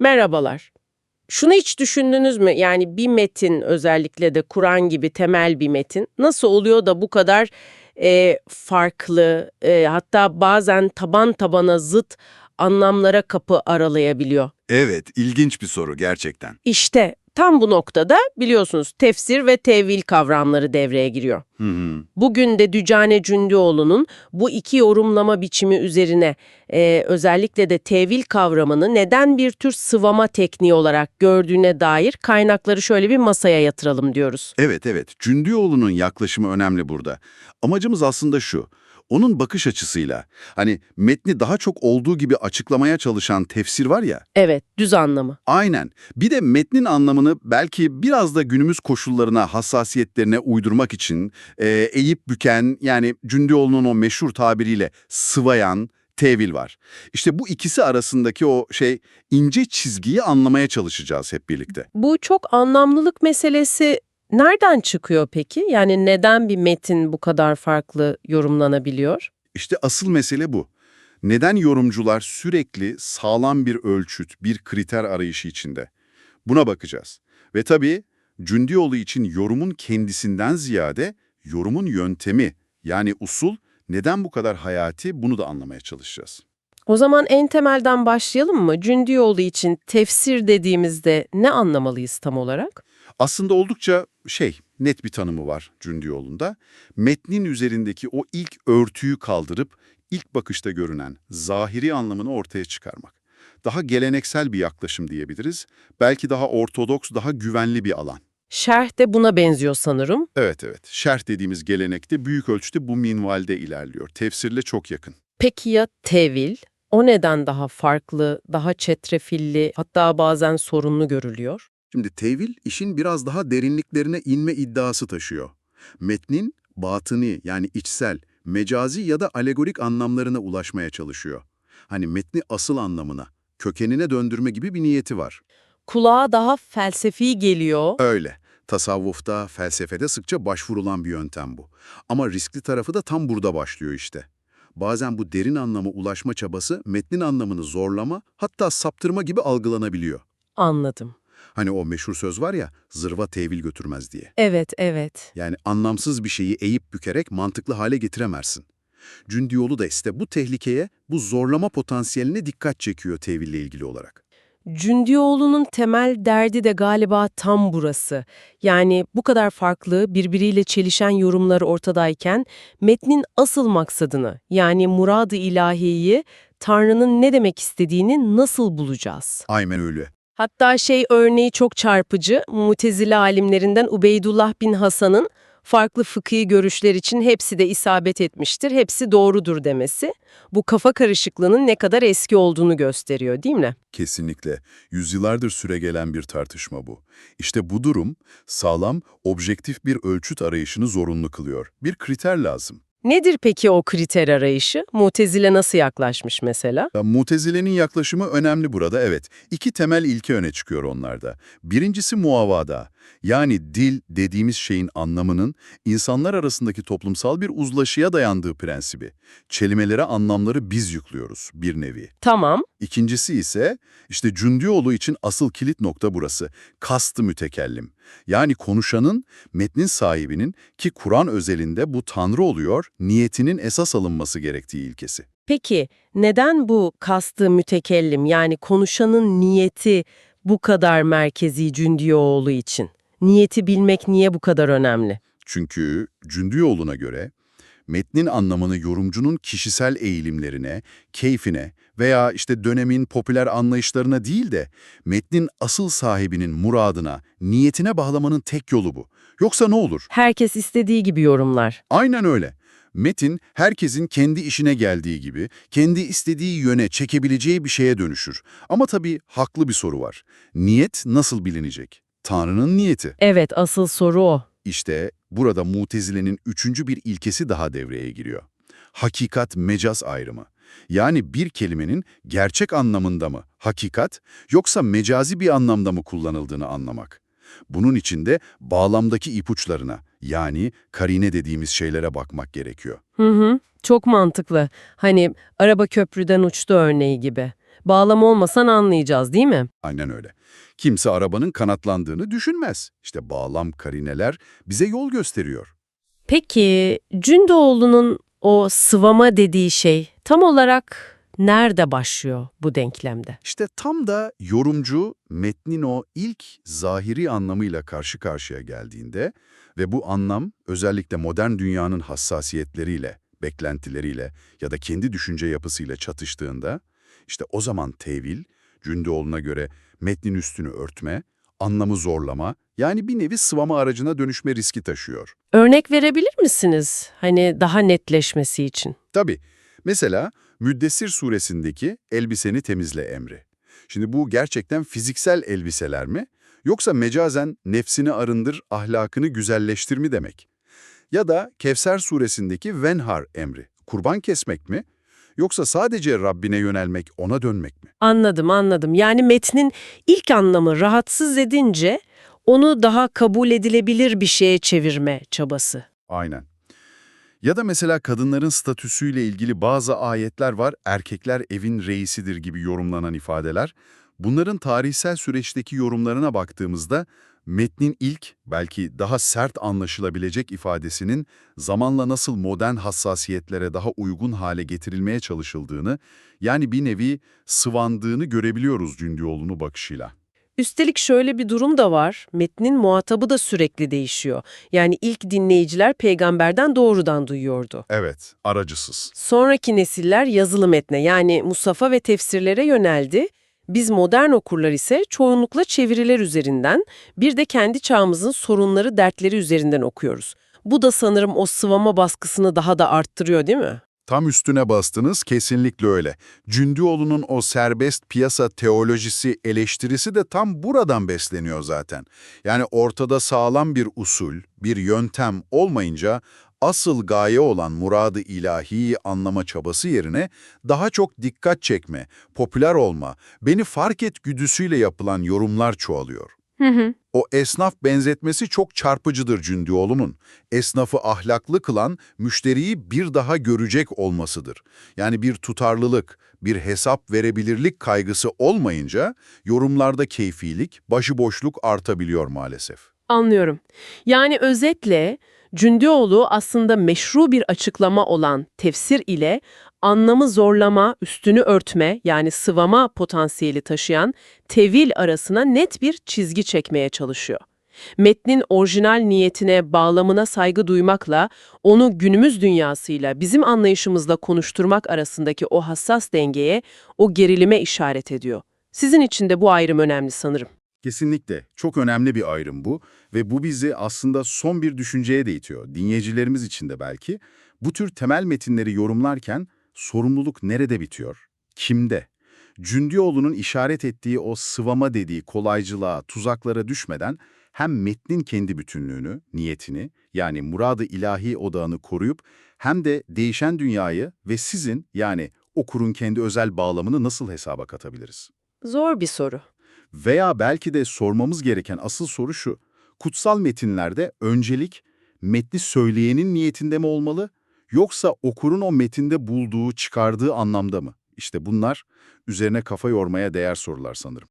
Merhabalar. Şunu hiç düşündünüz mü? Yani bir metin özellikle de Kur'an gibi temel bir metin nasıl oluyor da bu kadar e, farklı e, hatta bazen taban tabana zıt anlamlara kapı aralayabiliyor? Evet, ilginç bir soru gerçekten. İşte tam bu noktada biliyorsunuz tefsir ve tevil kavramları devreye giriyor. Hı hı. Bugün de Dücane Cündüoğlu'nun bu iki yorumlama biçimi üzerine e, özellikle de tevil kavramını neden bir tür sıvama tekniği olarak gördüğüne dair kaynakları şöyle bir masaya yatıralım diyoruz. Evet, evet. Cündioğlu'nun yaklaşımı önemli burada. Amacımız aslında şu. Onun bakış açısıyla, hani metni daha çok olduğu gibi açıklamaya çalışan tefsir var ya, Evet, düz anlamı. aynen. Bir de metnin anlamını belki biraz da günümüz koşullarına, hassasiyetlerine uydurmak için e, eğip büken, yani Cündioğlu'nun o meşhur tabiriyle sıvayan tevil var. İşte bu ikisi arasındaki o şey ince çizgiyi anlamaya çalışacağız hep birlikte. Bu çok anlamlılık meselesi nereden çıkıyor peki? Yani neden bir metin bu kadar farklı yorumlanabiliyor? İşte asıl mesele bu. Neden yorumcular sürekli sağlam bir ölçüt, bir kriter arayışı içinde? Buna bakacağız. Ve tabii Cündioğlu için yorumun kendisinden ziyade yorumun yöntemi yani usul neden bu kadar hayati bunu da anlamaya çalışacağız. O zaman en temelden başlayalım mı? Cündioğlu için tefsir dediğimizde ne anlamalıyız tam olarak? Aslında oldukça şey, net bir tanımı var Cündioğlu'nda. Metnin üzerindeki o ilk örtüyü kaldırıp ilk bakışta görünen zahiri anlamını ortaya çıkarmak. Daha geleneksel bir yaklaşım diyebiliriz. Belki daha ortodoks, daha güvenli bir alan. Şerh de buna benziyor sanırım. Evet evet, şerh dediğimiz gelenekte büyük ölçüde bu minvalde ilerliyor. Tefsirle çok yakın. Peki ya tevil? O neden daha farklı, daha çetrefilli, hatta bazen sorunlu görülüyor? Şimdi tevil işin biraz daha derinliklerine inme iddiası taşıyor. Metnin batıni yani içsel, mecazi ya da alegorik anlamlarına ulaşmaya çalışıyor. Hani metni asıl anlamına, kökenine döndürme gibi bir niyeti var. Kulağa daha felsefi geliyor. Öyle. Tasavvufta, felsefede sıkça başvurulan bir yöntem bu. Ama riskli tarafı da tam burada başlıyor işte. Bazen bu derin anlama ulaşma çabası metnin anlamını zorlama, hatta saptırma gibi algılanabiliyor. Anladım. Hani o meşhur söz var ya, zırva tevil götürmez diye. Evet, evet. Yani anlamsız bir şeyi eğip bükerek mantıklı hale getiremezsin. Cündioğlu da işte bu tehlikeye, bu zorlama potansiyeline dikkat çekiyor teville ilgili olarak. Cündioğlu'nun temel derdi de galiba tam burası. Yani bu kadar farklı, birbiriyle çelişen yorumları ortadayken metnin asıl maksadını yani murad-ı ilahiyi, Tanrı'nın ne demek istediğini nasıl bulacağız? Aynen öyle. Hatta şey örneği çok çarpıcı, Mutezile alimlerinden Ubeydullah bin Hasan'ın farklı fıkhi görüşler için hepsi de isabet etmiştir, hepsi doğrudur demesi. Bu kafa karışıklığının ne kadar eski olduğunu gösteriyor değil mi? Kesinlikle. Yüzyıllardır süregelen bir tartışma bu. İşte bu durum sağlam, objektif bir ölçüt arayışını zorunlu kılıyor. Bir kriter lazım. Nedir peki o kriter arayışı? Mutezile nasıl yaklaşmış mesela? Ya, Mutezile'nin yaklaşımı önemli burada, evet. İki temel ilke öne çıkıyor onlarda. Birincisi muavada, yani dil dediğimiz şeyin anlamının insanlar arasındaki toplumsal bir uzlaşıya dayandığı prensibi. Kelimelere anlamları biz yüklüyoruz bir nevi. Tamam, İkincisi ise işte Cündioğlu için asıl kilit nokta burası. Kastı mütekellim. Yani konuşanın, metnin sahibinin ki Kur'an özelinde bu Tanrı oluyor, niyetinin esas alınması gerektiği ilkesi. peki neden bu kastı mütekellim yani konuşanın niyeti bu kadar merkezi Cündioğlu için? Niyeti bilmek niye bu kadar önemli? Çünkü Cündioğlu'na göre metnin anlamını yorumcunun kişisel eğilimlerine, keyfine veya işte dönemin popüler anlayışlarına değil de metnin asıl sahibinin muradına, niyetine bağlamanın tek yolu bu. Yoksa ne olur? Herkes istediği gibi yorumlar. Aynen öyle. Metin, herkesin kendi işine geldiği gibi, kendi istediği yöne çekebileceği bir şeye dönüşür. Ama tabii haklı bir soru var. Niyet nasıl bilinecek? Tanrı'nın niyeti. Evet, asıl soru o. İşte burada Mutezile'nin üçüncü bir ilkesi daha devreye giriyor. Hakikat mecaz ayrımı. Yani bir kelimenin gerçek anlamında mı hakikat yoksa mecazi bir anlamda mı kullanıldığını anlamak. Bunun için de bağlamdaki ipuçlarına yani karine dediğimiz şeylere bakmak gerekiyor. Hı hı, çok mantıklı. Hani araba köprüden uçtu örneği gibi. Bağlam olmasan anlayacağız değil mi? Aynen öyle. Kimse arabanın kanatlandığını düşünmez. İşte bağlam karineler bize yol gösteriyor. Peki Cündoğlu'nun o sıvama dediği şey tam olarak nerede başlıyor bu denklemde? İşte tam da yorumcu metnin o ilk zahiri anlamıyla karşı karşıya geldiğinde ve bu anlam özellikle modern dünyanın hassasiyetleriyle, beklentileriyle ya da kendi düşünce yapısıyla çatıştığında işte o zaman tevil, Cündoğlu'na göre metnin üstünü örtme, anlamı zorlama yani bir nevi sıvama aracına dönüşme riski taşıyor. Örnek verebilir misiniz? Hani daha netleşmesi için. Tabii. Mesela Müddessir suresindeki elbiseni temizle emri. Şimdi bu gerçekten fiziksel elbiseler mi? Yoksa mecazen nefsini arındır, ahlakını güzelleştir mi demek? Ya da Kevser suresindeki venhar emri. Kurban kesmek mi? Yoksa sadece Rabbine yönelmek, ona dönmek mi? Anladım, anladım. Yani metnin ilk anlamı rahatsız edince onu daha kabul edilebilir bir şeye çevirme çabası. Aynen. Ya da mesela kadınların statüsüyle ilgili bazı ayetler var, erkekler evin reisidir gibi yorumlanan ifadeler. Bunların tarihsel süreçteki yorumlarına baktığımızda metnin ilk, belki daha sert anlaşılabilecek ifadesinin zamanla nasıl modern hassasiyetlere daha uygun hale getirilmeye çalışıldığını, yani bir nevi sıvandığını görebiliyoruz Cündioğlu'nu bakışıyla. Üstelik şöyle bir durum da var. Metnin muhatabı da sürekli değişiyor. Yani ilk dinleyiciler peygamberden doğrudan duyuyordu. Evet, aracısız. Sonraki nesiller yazılı metne yani Musafa ve tefsirlere yöneldi. Biz modern okurlar ise çoğunlukla çeviriler üzerinden, bir de kendi çağımızın sorunları, dertleri üzerinden okuyoruz. Bu da sanırım o sıvama baskısını daha da arttırıyor değil mi? Tam üstüne bastınız, kesinlikle öyle. Cündioğlu'nun o serbest piyasa teolojisi eleştirisi de tam buradan besleniyor zaten. Yani ortada sağlam bir usul, bir yöntem olmayınca asıl gaye olan muradı ilahiyi anlama çabası yerine daha çok dikkat çekme, popüler olma, beni fark et güdüsüyle yapılan yorumlar çoğalıyor. Hı hı. O esnaf benzetmesi çok çarpıcıdır Cündioğlu'nun. Esnafı ahlaklı kılan müşteriyi bir daha görecek olmasıdır. Yani bir tutarlılık, bir hesap verebilirlik kaygısı olmayınca yorumlarda keyfilik, başıboşluk artabiliyor maalesef. Anlıyorum. Yani özetle Cündioğlu aslında meşru bir açıklama olan tefsir ile anlamı zorlama, üstünü örtme yani sıvama potansiyeli taşıyan tevil arasına net bir çizgi çekmeye çalışıyor. Metnin orijinal niyetine, bağlamına saygı duymakla, onu günümüz dünyasıyla, bizim anlayışımızla konuşturmak arasındaki o hassas dengeye, o gerilime işaret ediyor. Sizin için de bu ayrım önemli sanırım. Kesinlikle. Çok önemli bir ayrım bu ve bu bizi aslında son bir düşünceye de itiyor. Dinleyicilerimiz için de belki. Bu tür temel metinleri yorumlarken sorumluluk nerede bitiyor? Kimde? Cündioğlu'nun işaret ettiği o sıvama dediği kolaycılığa, tuzaklara düşmeden hem metnin kendi bütünlüğünü, niyetini yani muradı ilahi odağını koruyup hem de değişen dünyayı ve sizin yani okurun kendi özel bağlamını nasıl hesaba katabiliriz? Zor bir soru. Veya belki de sormamız gereken asıl soru şu. Kutsal metinlerde öncelik metni söyleyenin niyetinde mi olmalı yoksa okurun o metinde bulduğu, çıkardığı anlamda mı? İşte bunlar üzerine kafa yormaya değer sorular sanırım.